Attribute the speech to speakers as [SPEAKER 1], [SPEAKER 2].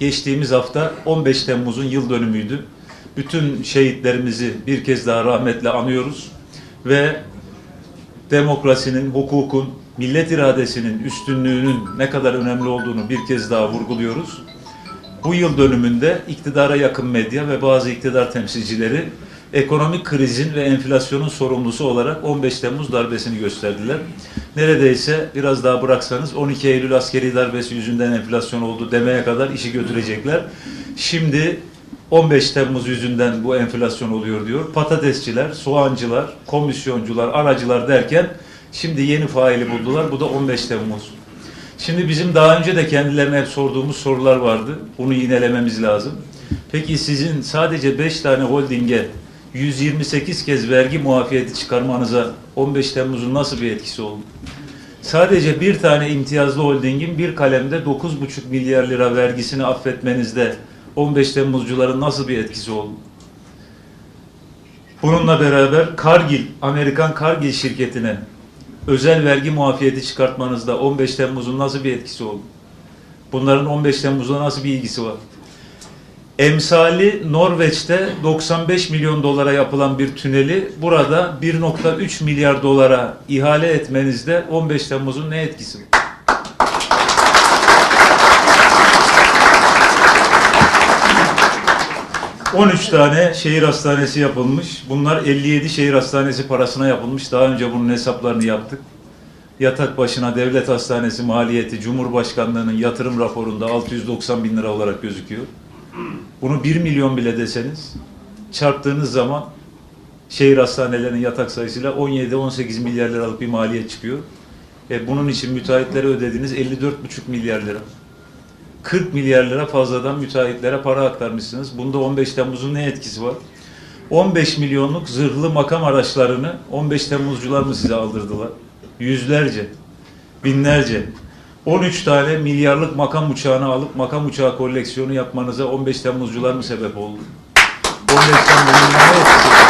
[SPEAKER 1] Geçtiğimiz hafta 15 Temmuz'un yıl dönümüydü. Bütün şehitlerimizi bir kez daha rahmetle anıyoruz ve demokrasinin, hukukun, millet iradesinin üstünlüğünün ne kadar önemli olduğunu bir kez daha vurguluyoruz. Bu yıl dönümünde iktidara yakın medya ve bazı iktidar temsilcileri ekonomik krizin ve enflasyonun sorumlusu olarak 15 Temmuz darbesini gösterdiler. Neredeyse biraz daha bıraksanız 12 Eylül askeri darbesi yüzünden enflasyon oldu demeye kadar işi götürecekler. Şimdi 15 Temmuz yüzünden bu enflasyon oluyor diyor. Patatesçiler, soğancılar, komisyoncular, aracılar derken şimdi yeni faili buldular. Bu da 15 Temmuz. Şimdi bizim daha önce de kendilerine hep sorduğumuz sorular vardı. Bunu yinelememiz lazım. Peki sizin sadece 5 tane holdinge 128 kez vergi muafiyeti çıkarmanıza 15 Temmuz'un nasıl bir etkisi oldu? Sadece bir tane imtiyazlı holdingin bir kalemde 9,5 milyar lira vergisini affetmenizde 15 Temmuzcuların nasıl bir etkisi oldu? Bununla beraber Cargill, Amerikan Cargill şirketine özel vergi muafiyeti çıkartmanızda 15 Temmuz'un nasıl bir etkisi oldu? Bunların 15 Temmuz'la nasıl bir ilgisi var? Emsali Norveç'te 95 milyon dolara yapılan bir tüneli burada 1.3 milyar dolara ihale etmenizde 15 Temmuz'un ne etkisi var? ...13 tane şehir hastanesi yapılmış. Bunlar 57 şehir hastanesi parasına yapılmış. Daha önce bunun hesaplarını yaptık. Yatak başına devlet hastanesi maliyeti Cumhurbaşkanlığı'nın yatırım raporunda 690 bin lira olarak gözüküyor. Bunu 1 milyon bile deseniz çarptığınız zaman şehir hastanelerinin yatak sayısıyla 17-18 milyar liralık bir maliyet çıkıyor. E bunun için müteahhitlere ödediğiniz 54,5 milyar lira. 40 milyar lira fazladan müteahhitlere para aktarmışsınız. Bunda 15 Temmuz'un ne etkisi var? 15 milyonluk zırhlı makam araçlarını 15 Temmuzcular mı size aldırdılar? Yüzlerce, binlerce. 13 tane milyarlık makam uçağını alıp makam uçağı koleksiyonu yapmanıza 15 Temmuzcular mı sebep oldu? 15 Temmuz'un ne etkisi?